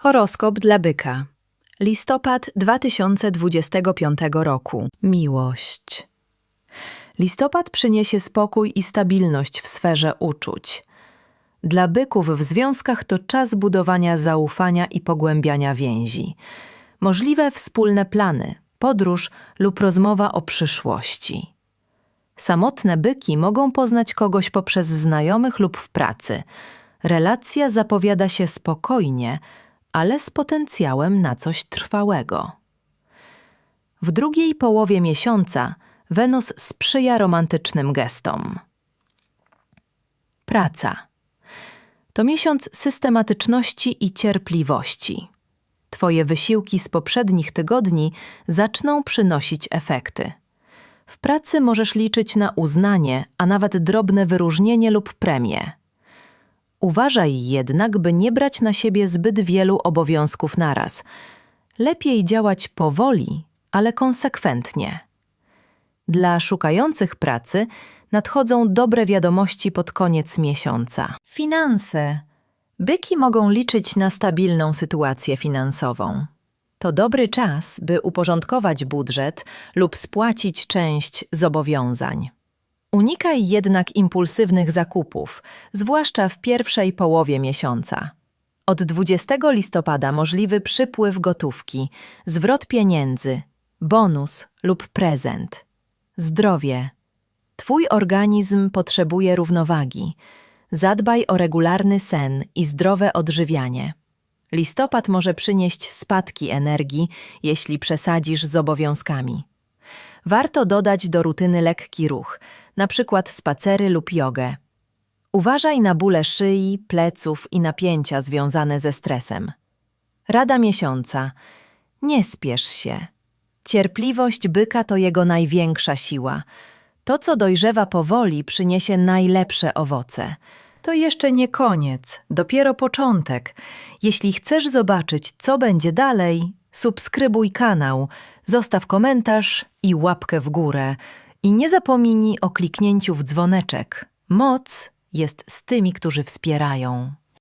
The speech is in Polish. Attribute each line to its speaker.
Speaker 1: Horoskop dla byka. Listopad 2025 roku. Miłość. Listopad przyniesie spokój i stabilność w sferze uczuć. Dla byków w związkach to czas budowania zaufania i pogłębiania więzi. Możliwe wspólne plany, podróż lub rozmowa o przyszłości. Samotne byki mogą poznać kogoś poprzez znajomych lub w pracy. Relacja zapowiada się spokojnie, ale z potencjałem na coś trwałego. W drugiej połowie miesiąca Wenus sprzyja romantycznym gestom. Praca. To miesiąc systematyczności i cierpliwości. Twoje wysiłki z poprzednich tygodni zaczną przynosić efekty. W pracy możesz liczyć na uznanie, a nawet drobne wyróżnienie lub premię. Uważaj jednak, by nie brać na siebie zbyt wielu obowiązków naraz. Lepiej działać powoli, ale konsekwentnie. Dla szukających pracy nadchodzą dobre wiadomości pod koniec miesiąca. Finanse. Byki mogą liczyć na stabilną sytuację finansową. To dobry czas, by uporządkować budżet lub spłacić część zobowiązań. Unikaj jednak impulsywnych zakupów, zwłaszcza w pierwszej połowie miesiąca. Od 20 listopada możliwy przypływ gotówki, zwrot pieniędzy, bonus lub prezent. Zdrowie. Twój organizm potrzebuje równowagi. Zadbaj o regularny sen i zdrowe odżywianie. Listopad może przynieść spadki energii, jeśli przesadzisz z obowiązkami. Warto dodać do rutyny lekki ruch, na przykład spacery lub jogę. Uważaj na bóle szyi, pleców i napięcia związane ze stresem. Rada miesiąca. Nie spiesz się. Cierpliwość byka to jego największa siła. To, co dojrzewa powoli, przyniesie najlepsze owoce. To jeszcze nie koniec, dopiero początek. Jeśli chcesz zobaczyć, co będzie dalej, subskrybuj kanał, zostaw komentarz i łapkę w górę. I nie zapomnij o kliknięciu w dzwoneczek. Moc jest z tymi, którzy wspierają.